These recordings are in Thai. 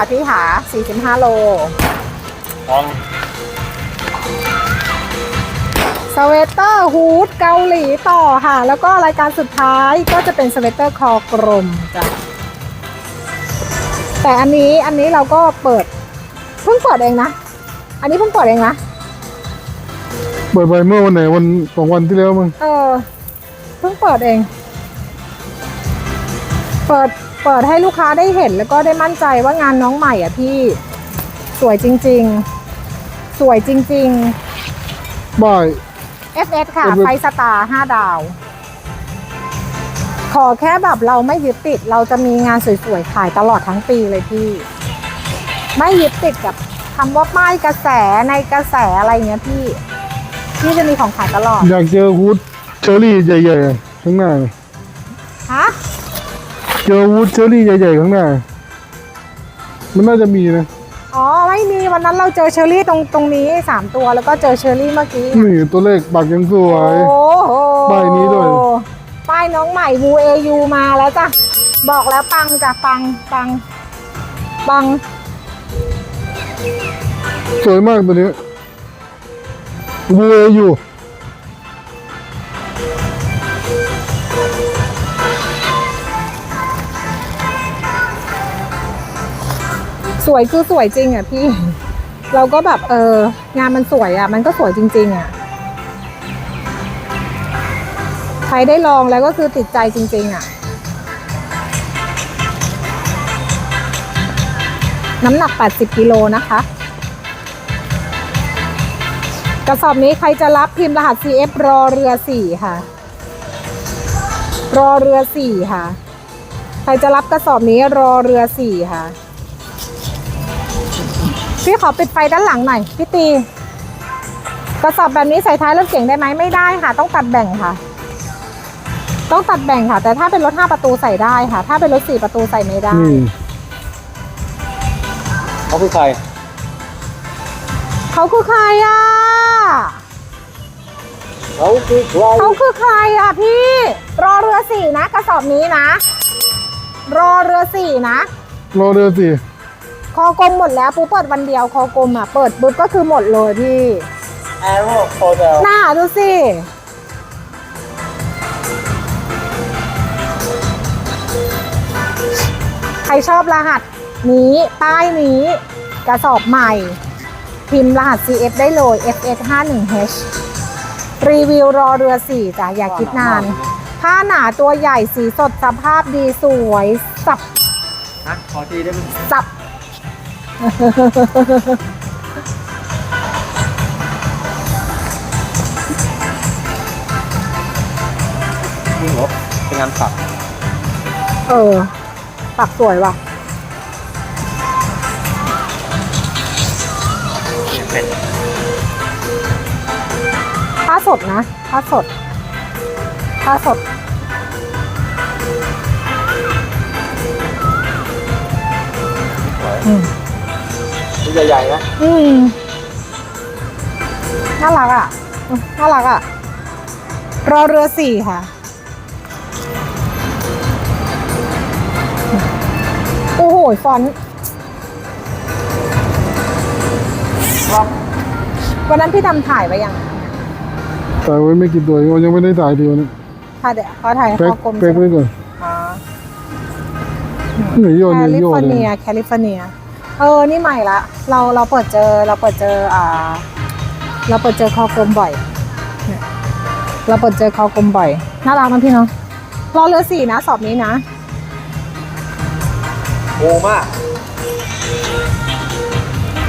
ค่ะพี่หา45 โลทองสเวตเตอร์ฮูดเกาหลีต่อค่ะ แล้วก็รายการสุดท้ายก็จะเป็นสเวตเตอร์คอกลมจ้ะ แต่อันนี้อันนี้เราก็เปิด เพิ่งเปิดเองนะ อันนี้เพิ่งเปิดเองนะ เปิดไปเมื่อวันไหนวันสองวันที่แล้วมั้งเออ เพิ่งเปิดเอง เปิด เปิดให้ลูกค้าได้เห็นแล้วก็ได้มั่นใจว่างานน้องใหม่อะพี่สวยจริง ๆ สวยจริงๆบ่าย FS ค่ะ FS ไฟสตาร์5ดาว ขอแค่แบบเราไม่ยึดติด เราจะมีงานสวย ๆ ขายตลอดทั้งปีเลยพี่ ไม่ยึดติดกับคำว่าป้ายกระแสในกระแสอะไรเงี้ยพี่ พี่จะมีของขายตลอด อยากเจอฮูดเชอรี่ใหญ่ๆข้างหน้าฮะ เจอฮูดเชอรี่ใหญ่ๆข้างหน้า มันน่าจะมีนะ อ๋อ ไม่มีวันนั้นเราเจอเชอรี่ตรงตรงนี้สามตัวแล้วก็เจอเชอรี่เมื่อกี้ นี่ตัวเลขปักยังสวย โอ้โหป้ายนี้ด้วย ป้ายน้องใหม่วูเอยูมาแล้วจ้ะ บอกแล้วปังจ้ะปังปังปัง สวยมากตัวนี้บูเออยู่ สวยคือสวยจริงอะพี่ เราก็แบบเอองานมันสวยอะ มันก็สวยจริง ๆ อะใครได้ลองแล้วก็คือติดใจจริง ๆ อะ น้ำหนัก 80 กิโลนะคะ กระสอบนี้ใครจะรับพิมพ์รหัส CF รอเรือ 4 ค่ะ รอเรือ 4 ค่ะ ใครจะรับกระสอบนี้รอเรือ 4 ค่ะ พี่ขอปิดไฟด้านหลังหน่อยพี่ตี กระสอบแบบนี้ใส่ท้ายรถเก๋งได้ไหมไม่ได้ค่ะ ต้องตัดแบ่งค่ะ ต้องตัดแบ่งค่ะ แต่ถ้าเป็นรถ5ประตูใส่ได้ค่ะ ถ้าเป็นรถ4ประตูใส่ไม่ได้นี่เขาคือใคร เขาคือใครอะเขาคือใครเขาคือใครอะพี่ รอเรือสี่นะ กระสอบนี้นะ รอเรือสี่นะ รอเรือสิ คอกลมหมดแล้วปูเปิดวันเดียวคอกลมอะเปิดปุ๊บก็คือหมดเลยพี่แอโร่โคเดลหน้าดูสิใครชอบรหัสนี้ป้ายนี้กระสอบใหม่ พิมพ์รหัส CF ได้เลย FS 5 1 H รีวิวรอเรือ4จ้ะอย่าคิดนาน ผ้าหนาตัวใหญ่สีสดสภาพดีสวย สับฮะขอทีได้ไหมสับ จริงเหรอเป็นงานปักเออ ปักสวยว่ะ เป็นผ้าสดนะผ้าสดผ้าสดอืมตัว ใหญ่ๆนะ อืมน่ารักอะอืมน่ารักอะ รอเรือสี่ค่ะ โอ้โห ฟอนต์ครับวันนั้นพี่ทำถ่ายไว้ยังถ่ายไว้ไม่กี่ตัวยังไม่ได้ถ่ายทีวันนี้ถ่ายเดี๋ยวเขาถ่ายแพ็ข้คอกลมแพ็คไว้ก่อนอ๋อนี่โยนแคนี่ลิโยฟนอร์เลเนียยแคลิฟอร์เนีย เออ นี่ใหม่ละ เราเราเปิดเจอเราเปิดเจออ่า เราเปิดเจอคอกลมบ่อยเนี่ยเราเปิดเจอคอกลมบ่อย น่ารักนะพี่เนาะรอเรือสี่นะสอบนี้นะโอ้มาก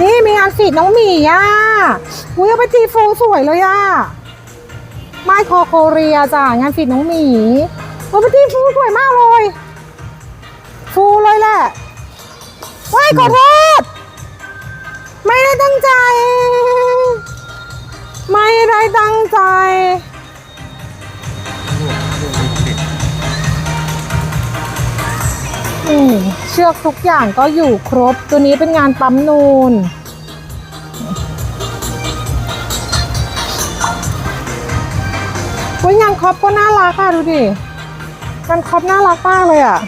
นี่มีงานฟีดน้องหมีอะอุ้ยเอาไปตีโฟสวยเลยอะไม้คอโคเรียจ้ะงานฟีดน้องหมีเอาไปตีฟูสวยมากเลย ฟูเลยแหละ ว้ายขอโทษ ไม่ได้ตั้งใจ ไม่ได้ตั้งใจอืมเชือกทุกอย่างก็อยู่ครบ ตัวนี้เป็นงานปั๊มนูนอุ้ยงานครอบก็น่ารักค่ะดูดิงานครอบน่ารักมากเลยอะ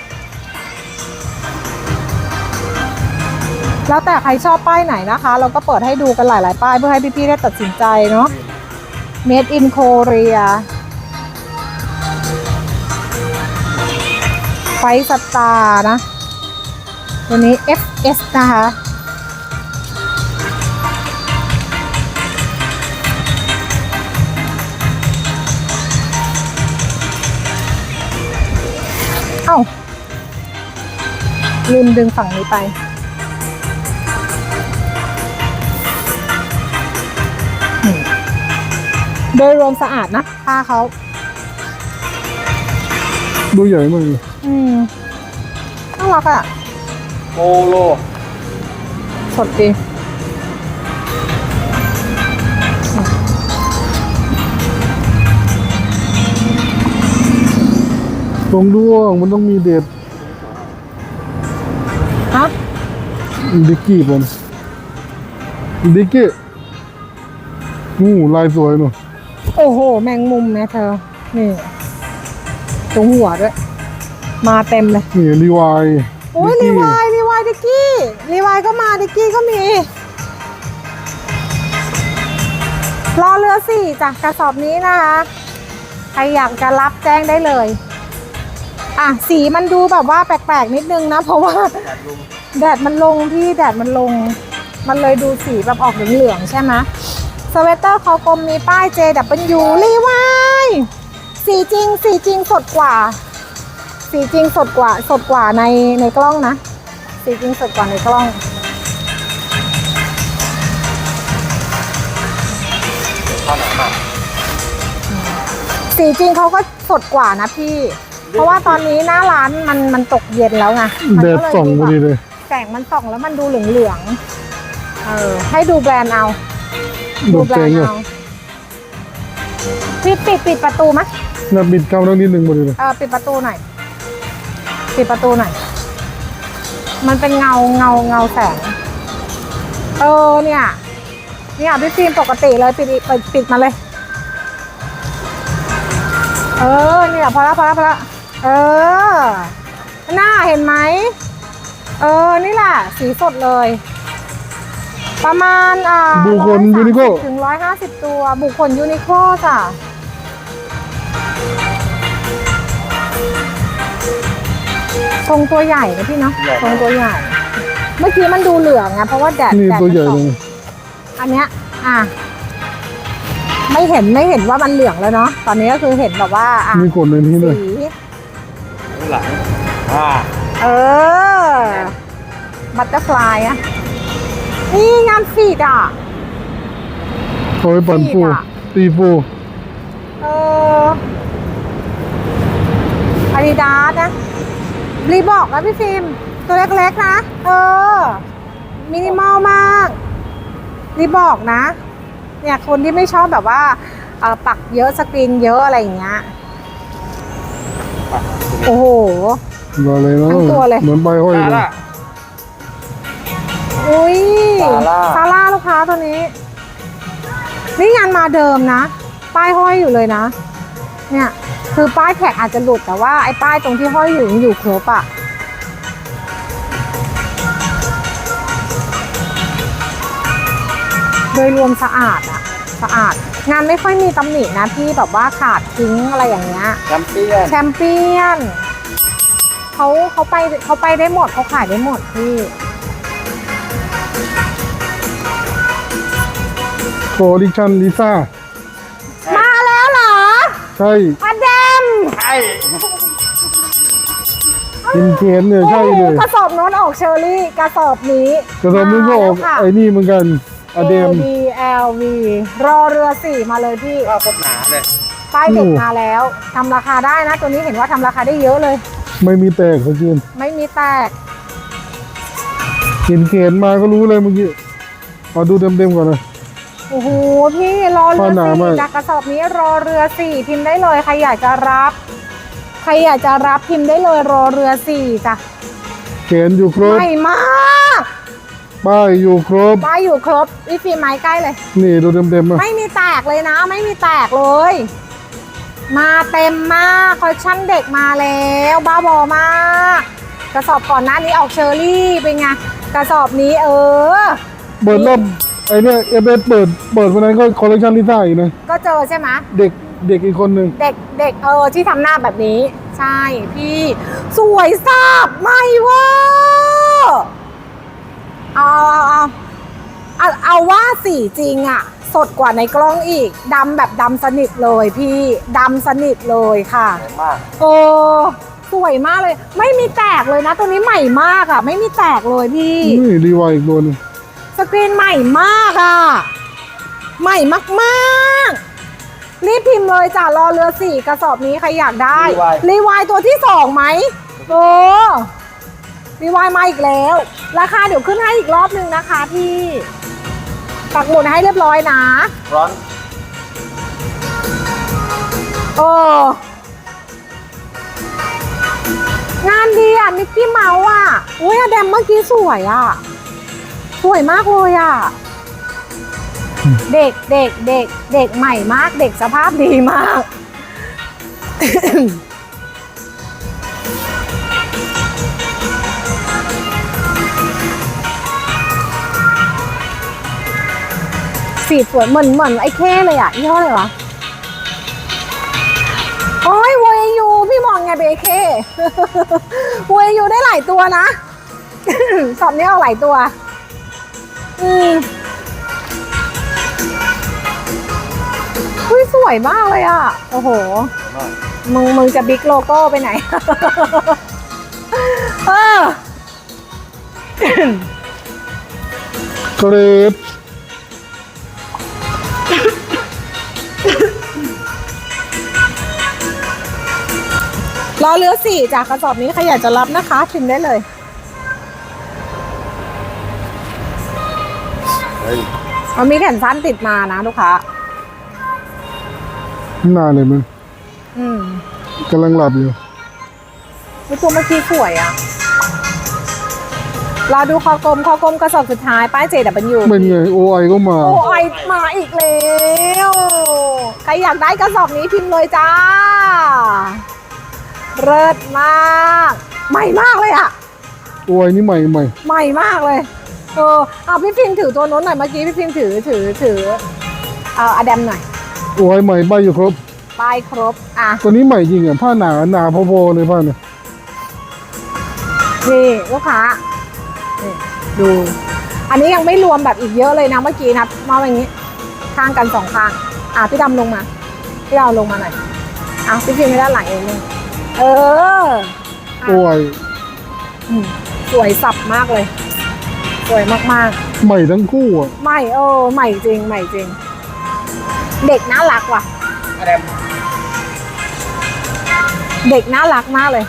แล้วแต่ใครชอบป้ายไหนนะคะ เราก็เปิดให้ดูกันหลาย ๆ ป้ายเพื่อให้พี่ๆได้ตัดสินใจเนาะ Made in Korea ไฟสตาร์นะ ตัวนี้ FS นะคะ เอ้าลืมดึงฝั่งนี้ไป โดยรวมสะอาดนะผ้าเขาดูใหญ่มากเลยอืมน่ารักอะโปโลสดดีตรงด้วงมันต้องมีเด็ดฮะดิกกี้ผมดิกกี้งูลายสวยหนู โอ้โห แมงมุมแม่เธอ นี่ตรงหัวด้วย มาเต็มเลย นี่รีวายโอ้ยดิรีกกี้วายรีวายดิกกี้รีวายก็มาดิกกี้ก็มี รอเรือสี่จากกระสอบนี้นะคะ ใครอยากจะรับแจ้งได้เลย อะ สีมันดูแบบว่าแปลกๆ นิดนึงนะ เพราะว่าแดดลุงแดดมันลงพี่แดดมันลง มันเลยดูสีแบบออกเหลืองๆใช่ไหม สเวตเตอร์คอกลมมีป้าย JW รีวายสีจริงสีจริงสดกว่า สีจริงสดกว่าสดกว่าในในกล้องนะ สีจริงสดกว่าในกล้องเข้าหนังมากสีจริงเขาก็สดกว่านะพี่ เพราะว่าตอนนี้หน้าร้านมันมันตกเย็นแล้วไงมันแดดก็เลยส่องพอดีแบบเลย แสงมันส่องแล้วมันดูเหลืองๆเออให้ดูแบรนด์เอาโดดูดแบรแจนงด์เลยเอาปิดปิดปิดประตูไหมน่าบิดเข้าทั้งนิดนึงพอดีเลยเออปิดประตูหน่อย ปิดประตูหน่อย มันเป็นเงาเงาเงาแสง เออเนี่ย เนี่ยพี่ฟิล์มปกติเลยปิดอีกปิดปิดมาเลย เออเนี่ยพอละพอละพอละเออ หน้าเห็นไหม เออนี่แหละสีสดเลย ประมาณอ่าบุคคลยูนิโค ถึงร้อยห้าสิบตัวบุคคลยูนิโคจ้ะทรงตัวใหญ่นะพี่เนาะทรงตัวใหญ่ เมื่อกี้มันดูเหลืองไงเพราะว่าแดดนี่แดดตัวใหญ่มันเลส่องยอันเนี้ย อะ ไม่เห็นไม่เห็นว่ามันเหลืองแล้วเนาะตอนนี้ก็คือเห็นแบบว่าอะมีกดในนี้เลยสีข้างหลังอ่าเออบัตเตอร์ฟลายอะ นี่งานฟีดอะ เอาไปปั่นฟูฟีดอะตีฟูเอออาดิดาสนะรีบอกนะพี่ฟิล์มตัวเล็กๆนะ เออ มินิมอลมากรีบอกนะ เนี่ยคนที่ไม่ชอบแบบว่าเออปักเยอะสกรีนเยอะอะไรอย่างเงี้ย โอ้โหรอเลยเนาะทั้งตัวเลย เหมือนใบห้อยซาเลยร่า อุ้ยซาร่า ซาร่าลูกค้าตัวนี้ นี่งานมาเดิมนะ ป้ายห้อยอยู่เลยนะ เนี่ย คือป้ายแท็กอาจจะหลุดแต่ว่าไอ้ป้ายตรงที่ห้อยอยู่ยังอยู่ครบอะโดยรวมสะอาดอะสะอาด งานไม่ค่อยมีตำหนินะที่แบบว่าขาดทิ้งอะไรอย่างเงี้ย แชมเปี้ยน แชมเปี้ยนเขาเขาไปเขาไปได้หมดเขาขายได้หมดพี่ โคดิชันลิซ่า มาแล้วเหรอใช่อเดมใช่กินเคนเนี่ยใช่เลยโอ้โหกระสอบโน้นออกเชอรี่กระสอบนี้กระสอบนี้ก็ออกมาแล้วค่ะไอ้นี่เหมือนกันอเดม A D L V รอเรือสี่มาเลยพี่ข้าวโคตรหนาเลยป้ายเด็กโอ้มาแล้วทำราคาได้นะ ตัวนี้เห็นว่าทำราคาได้เยอะเลย ไม่มีแตกสักทีไม่มีแตกกินเคนมาก็รู้เลยเมื่อกี้มาดูเต็มๆก่อนนะ โอ้โหพี่รอเรือผ้าหนาสี่มากจากกระสอบนี้รอเรือสี่พิมพ์ได้เลยใครอยากจะรับ ใครอยากจะรับพิมพ์ได้เลยรอเรือสี่จ้ะเคนอยู่ครบใหม่มากป้ายอยู่ครบป้ายอยู่ครบวิฟีไม้ใกล้เลย นี่ดูเต็มๆอะไม่มีแตกเลยนะ ไม่มีแตกเลย มาเต็มมากคอลเลคชั่นเด็กมาแล้วบ้าบอมากกระสอบก่อนหน้านี้ออกเชอรี่เป็นไงกระสอบนี้เออเปิดรอบ ไอเนี่ยเอเเปิดเปิดวันนั้นก็คอลเลคชันลิซ่าอีกนะก็เจอใช่ไหมเด็กเด็กอีกคนหนึ่งเด็กเด็กเออที่ทำหน้าแบบนี้ ใช่พี่ สวยซาบไม่เวอร์เอาเอาเอาเอาเอาว่าสีจริงอะสดกว่าในกล้องอีกดำแบบดำสนิทเลยพี่ดำสนิทเลยค่ะสวยมากเออสวยมากเลย ไม่มีแตกเลยนะ ตัวนี้ใหม่มากอะไม่มีแตกเลยพี่ นี่รีวายอีกตัวหนึง สกรีนใหม่มากอะ่ะ ใหม่มากๆ รีบพิมพ์เลยจ้ะรอเรือสี่กระสอบนี้ใครอยากได้รีวายตัวที่สองไหมโอ้รีวายมาอีกแล้ว ราคาเดี๋ยวขึ้นให้อีกรอบนึงนะคะพี่ปักหมุดให้เรียบร้อยนะ ร้อนโอ้งานดีอะมิกกี้เมาส์อะอุ้ยอะแดมเมื่อกี้สวยอะส วยมากเลยอะ เด็กเด็กเด็กเด็กใหม่มากเด็กสภาพดีมาก สีสวยเหมือนเหมือนไอ้เข้เลยอะยี่ห้ออะไรวะ โอ้ยเวยูพี่มองไงเป็นไอ้เข้เวยูได้หลายตัวนะ สอบนี้เอาหลายตัว อืมอุ้ยสวยมากเลยอะ โอ้โหมากมึงมึงจะบิ๊กโลโก้ไปไหน เออเกรดรอเรือสี่จากกระสอบนี้ใครอยากจะรับนะคะพิมพ์ได้เลย เฮ้ยมันมีแขนสั้นติดมานะลูกค้าหน้าเลยมึงอืมกำลังหลับอยู่วิตัวเมื่อกี้สวยอะรอดูคอกลมคอกลมกระสอบสุดท้าย ป้ายเจดับเบิลยูเป็นไงโอไอก็มา โอ้ยมาอีกแล้วใครอยากได้กระสอบนี้พิมพ์เลยจ้าเลิศมาก ใหม่มากเลยอะโอไอนี่ใหม่ใหม่ ใหม่มากเลย เออเอาพี่พิมพ์ถือตัวโน้นหน่อยเมื่อกี้พี่พิมพ์ถือถือถือเอาอะแดมหน่อยโอไอใหม่ใบอยู่ครบ ป้ายครบอะตัวนี้ใหม่จริงอะผ้าหนาหนาพอๆเลยผ้าเนี่ยนี่ลูกค้านี่ดู อันนี้ยังไม่รวมแบบอีกเยอะเลยนะเมื่อกี้นะมาอย่างนี้ข้างกันสองข้าง อะพี่ดำลงมาพี่ดำลงมาหน่อยอะพี่พิมพ์ไม่ด้านหลังเองนึงเออ โอไออืมสวยสับมากเลย สวยมากใหม่ทั้งคู่อะๆ ใหม่เออใหม่จริงใหม่จริง เด็กน่ารักว่ะ อะแดมเด็กน่ารักมากเลย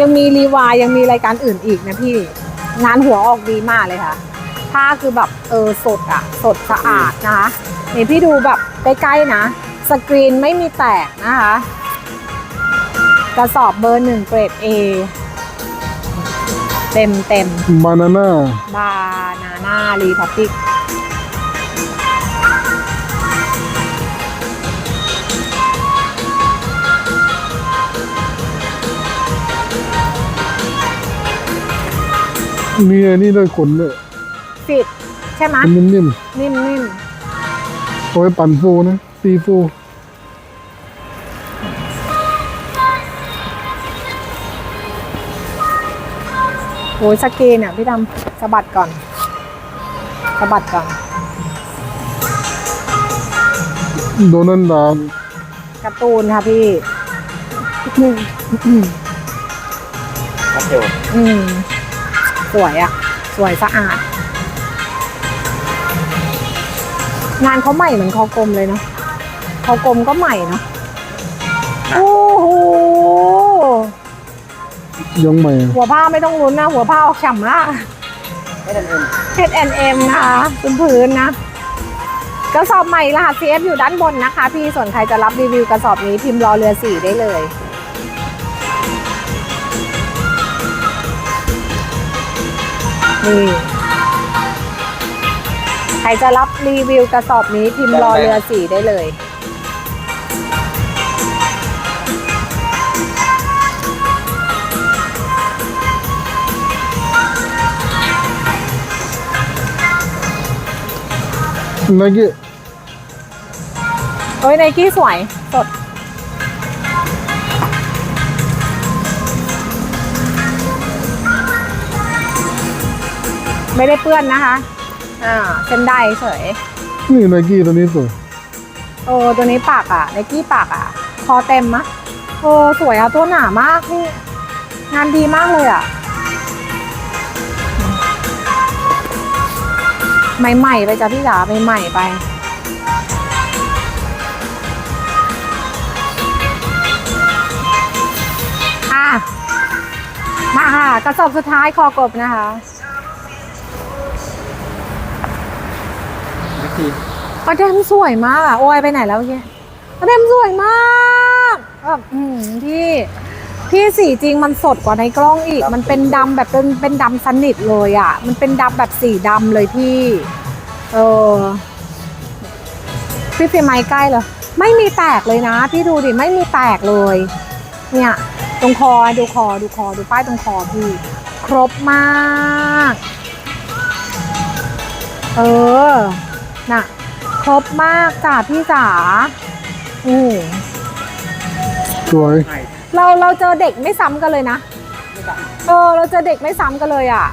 ยังมีรีวายยังมีรายการอื่นอีกนะพี่ งานหัวออกดีมากเลยค่ะผ้าคือแบบเออสดอะสดสะอาดนะคะนี่พี่ดูแบบใกล้ๆนะ สกรีนไม่มีแตกนะคะ กระสอบเบอร์หนึ่งเกรด A เต็มเต็มบานาน่าบานาน่ารีพับบิกมีไอ้นี่ด้วยขนด้วยฟิตใช่ไหมเป็นนิ่มนิ่มนิ่มๆเอาไว้ปั่นฟูนะซีฟู อ้ยสกรีนอะพี่ดำสะบัดก่อนสะบัดก่อนโดนัลด์ดาร์กการ์ตูนค่ะพี่พัดเทลอืมสวยอะสวยสะอาด งานเขาใหม่เหมือนคอกลมเลยเนาะคอกลมก็ใหม่เนาะโอ้โห ยังใหม่หัวผ้าไม่ต้องลุ้นนะ หัวผ้าออกฉ่ำละไม่ได้เอ็ม H&M นะคะพื้นพื้นนะ กระสอบใหม่รหัส CF อยู่ด้านบนนะคะ พี่ส่วนใครจะรับรีวิวกระสอบนี้พิมพ์รอเรือสี่ได้เลย นี่ใครจะรับรีวิวกระสอบนี้พิมพ์รอเรือสี่ได้เลย ไนกี้เฮ้ยไนกี้สวย สด ไม่ได้เปื้อนนะคะ อ่าเส้นได้เฉย นี่ไนกี้ตัวนี้สวยโอ้ตัวนี้ปากอะไนกี้ปากอะ คอเต็มมะโอ้สวยอะ ตัวหนามากพี่ งานดีมากเลยอะ ใหม่ๆไปจ้ะพี่จ๋าใหม่ๆไป อะ มาค่ะ กระสอบสุดท้ายคอกบนะคะวิธีประเด็นสวยมากอะ โอ้ยไปไหนแล้วเมื่อกี้ประเด็นสวยมากแบบอืมพี่ พี่สีจริงมันสดกว่าในกล้องอีก มันเป็นดำแบบเป็นเป็นดำสนิทเลยอะ มันเป็นดำแบบสีดำเลยพี่ เออ พี่ฟิล์มไม้ใกล้เลยไม่มีแตกเลยนะ พี่ดูดิไม่มีแตกเลย เนี่ย ตรงคอดูคอดูคอดูป้ายตรงคอพี่ ครบมาก เออ น่ะ ครบมากจ้ะพี่จ๋าอืมสวยใช่ เราเราเจอเด็กไม่ซ้ำกันเลยนะไม่ต่างเออ เราเจอเด็กไม่ซ้ำกันเลยอะ